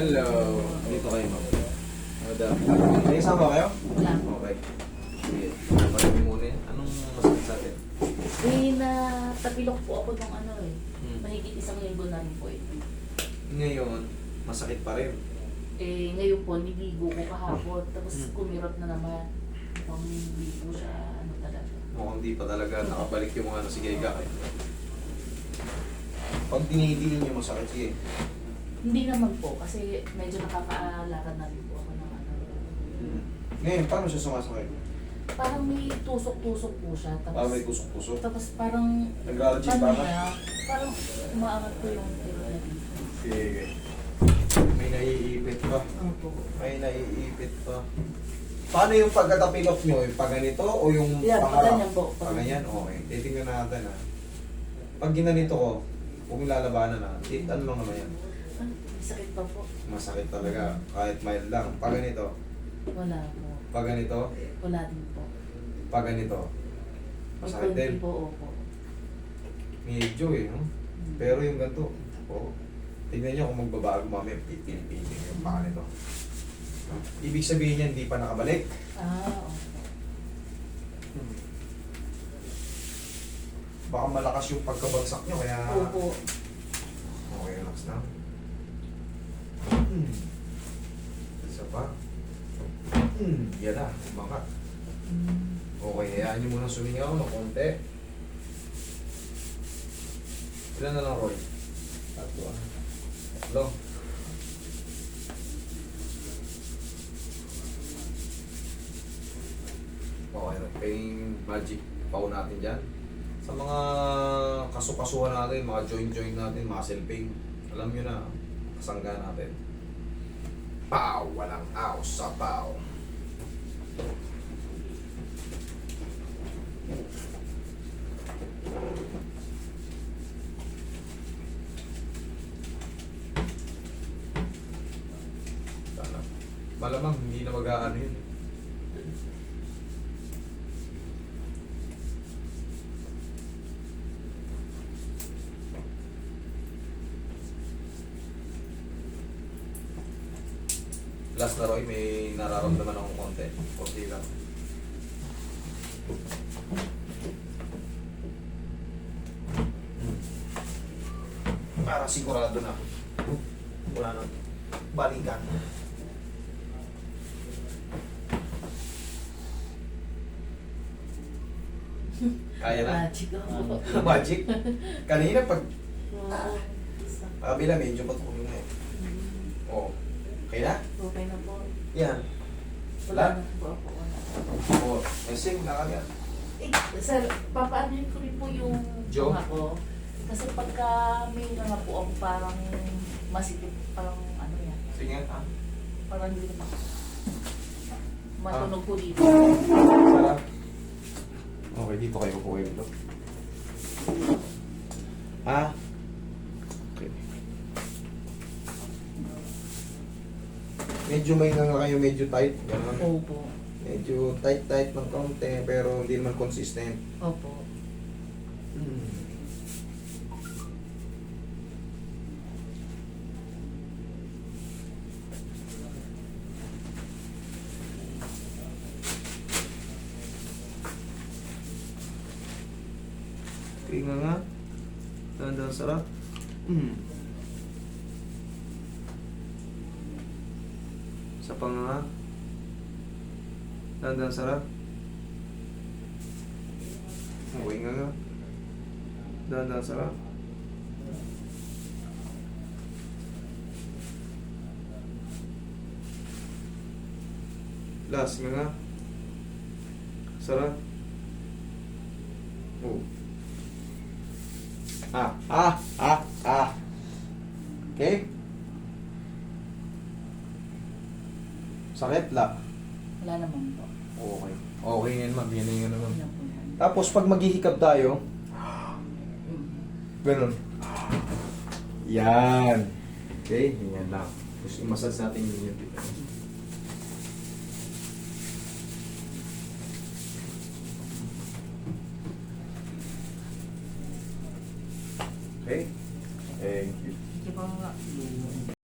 Hello. Dito kayo, ma'am. Madam. May kasama kayo? Wala. Okay. Sige. Pagpapalagay muna yan. Anong masakit sa atin? Eh, natapilok po ako ng ano eh. Hmm. Mahigit isang linggo na rin po eh. Ngayon, masakit pa rin. Eh, ngayon po, niligo ko kahapon. Tapos Hmm. kumirot na naman. Mukhang hindi po siya, ano talaga. Mukhang di pa talaga nakabalik yung mga sige ka. Pag dinidili niyo masakit, sige. Hindi naman po, kasi medyo nakakaalakad na rin po ako ng ano. Ngayon, paano siya sumasakit? Parang may tusok-tusok po siya. Tapos, Parang may tusok-tusok. Tapos parang, Nag-allergy pa ka? parang umaangat po yung tiro na dito. Sige. May naiipit pa. Ano po? May naiipit pa. Paano yung pagkatapilok nyo? Yung pag ganito o yung Yeah, pangarap? ganyan po. Pag ganyan? Okay. Titingnan natin ha. Pag ginanito ko, huwag lalabanan ha. It, ano lang naman yan? Sakit pa po. Masakit talaga. Kahit mild lang. Pag ganito. Wala po. Pag ganito. Wala din po. Pag ganito. Masakit din. po, opo. Medyo eh. No? Hmm. Pero yung ganito. Oo. Tignan nyo kung magbabago mamaya. Pipilipitin yung paka nito. Ibig sabihin niya, hindi pa nakabalik. Ah, opo. Baka malakas yung pagkabagsak nyo, kaya... Opo. Okay, relax na. Hmm. Isa pa. Hmm. Yan na, baka. Hmm. Okay, hayaan nyo muna sumingaw ng konti. Ilan na lang, Roy? Tatlo. Tatlo. Okay. Paying magic pau natin dyan. Sa mga kasukasuhan natin, mga joint-joint natin, muscle pain, alam nyo na, kasangga natin. Pow! Walang aw sa pow. Malamang hindi na mag-aano yun. Last na Roy, may nararamdaman akong konti. Konti lang. Para sigurado na. Wala na. Balikan. Kaya na? Magic ako. Magic? Kanina pag Oo. kabila medyo patuloy na eh. Oo. Okay na? Okay na po. Yan. Wala na po ako. Wala. Oo. Kasi wala ka yan. Eh, sir, papaanoin ko rin po yung Joe? ko. Kasi pagka may nga po ako parang masikip, parang ano yan, Sige nga. parang hindi naman matunog po dito. Sarap. Okay, dito kayo po kayo dito. Ah. Okay. Medyo may nga kayo, medyo tight. Ganun. Opo. Medyo tight-tight ng kaunti, pero hindi naman consistent. Opo. Hmm. Tingnan nga. Tanda sarap. Hmm. Sa panganga. Tanda sarap. Okay nga nga. Dahan-dahan sarap. Last nga nga. Sarap. Oh. Ah, ah, ah, ah. Okay? Sakit la. Wala naman po. Okay. Okay yan ma'am. Yan naman. Wala po yan. Tapos pag maghihikab tayo, Mm. ganun. Yan. Okay, yan lang. Tapos i-massage natin yun yun.